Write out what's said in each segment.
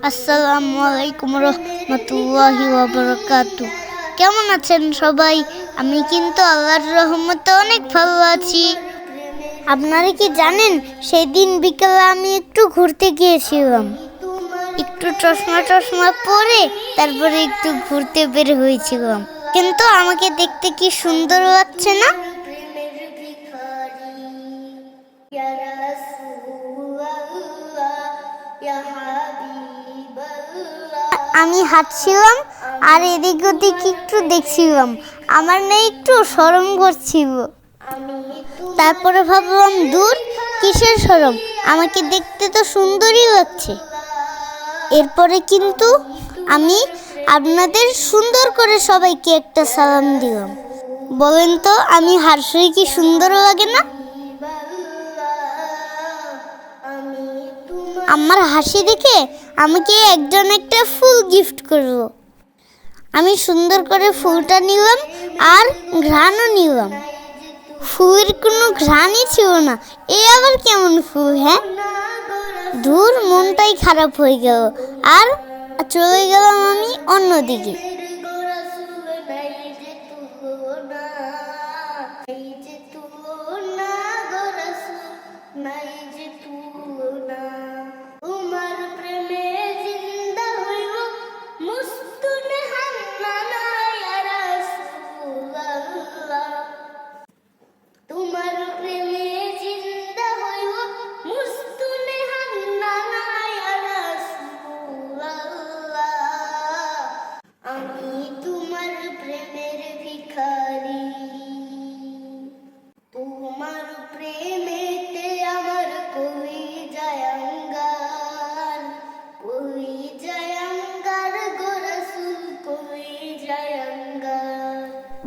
আসসালামু আলাইকুম রহমতুল্লাহি ওয়াবারাকাতু কেমন আছেন সবাই? আমি কিন্তু আল্লাহর রহমতে অনেক ভালো আছি। আপনারা কি জানেন, সেদিন বিকেলে আমি একটু ঘুরতে গিয়েছিলাম। একটু চশমা টশমা পরে তারপরে একটু ঘুরতে বের হয়েছিলাম। কিন্তু আমাকে দেখতে কি সুন্দর লাগছে না? আমি হাঁটছিলাম, আর এদিক ওদিক একটু দেখছিলাম। আমার না একটু সরম করছিল। তারপরে ভাবলাম, দূর, কিসের সরম আমাকে দেখতে তো সুন্দরই লাগছে। এরপরে কিন্তু আমি আপনাদের সুন্দর করে সবাইকে একটা সালাম দিলাম। বলেন তো, আমি হারসই কি সুন্দর লাগে না? আমার হাসি দেখে আমাকে একজন একটা ফুল গিফট করব? আমি সুন্দর করে ফুলটা নিলাম আর ঘ্রাণও নিলাম। ফুলের কোনো ঘ্রাণই ছিল না। এ আবার কেমন ফুল হ্যাঁ? দূর মনটাই খারাপ হয়ে গেল। আর চলে গেলাম আমি অন্যদিকে।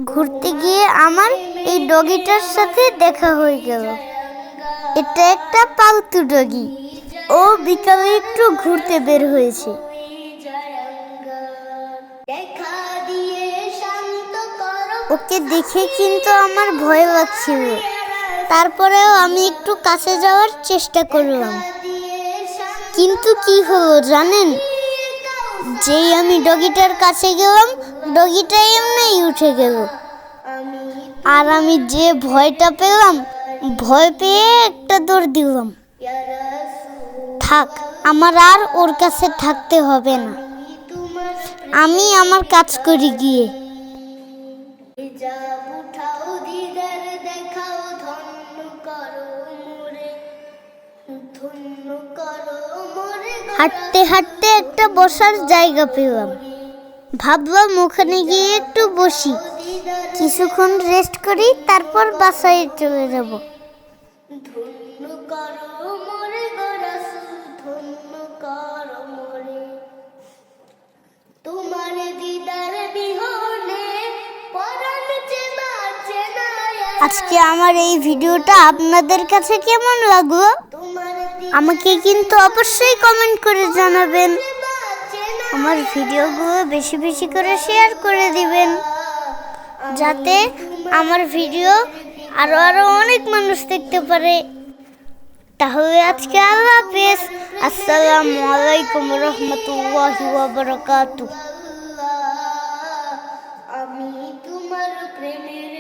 ঘুরতে গিয়ে আমার এই ডগিটার সাথে দেখা হয়ে গেল। এটা একটা পালতু ডগি। ও বিকালে একটু ঘুরতে বের হয়েছে। ওকে দেখে কিন্তু আমার ভয় লাগছিল। তারপরেও আমি একটু কাছে যাওয়ার চেষ্টা করলাম। কিন্তু কি হলো জানেন? যেই আমি ডগিটার কাছে গেলাম ডগিটা এমনি উঠে গেল। আর আমি যে ভয়টা পেলাম, ভয় পেয়ে একটা দৌড় দিলাম। থাক, আমার আর ওর কাছে থাকতে হবে না। আমি আমার কাজ করি গিয়ে। হাঁটতে হাঁটতে একটা বসার জায়গা পেলাম। ভাবলাম ওখানে গিয়ে একটু বসি। কিছুক্ষণ রেস্ট করি তারপর বাসায় চলে যাব। আজকে আমার এই ভিডিওটা আপনাদের কাছে কেমন লাগল? আমাকে কিন্তু অবশ্যই কমেন্ট করে জানাবেন। আমার ভিডিওগুলো বেশি বেশি করে শেয়ার করে দিবেন। যাতে আমার ভিডিও আরও আরও অনেক মানুষ দেখতে পারে। তাহলে আজকে আল্লাহ হাফেজ। আসসালামু আলাইকুম রহমতুল্লাহি ওয়া বারাকাতুহু আমি তোমার প্রেমের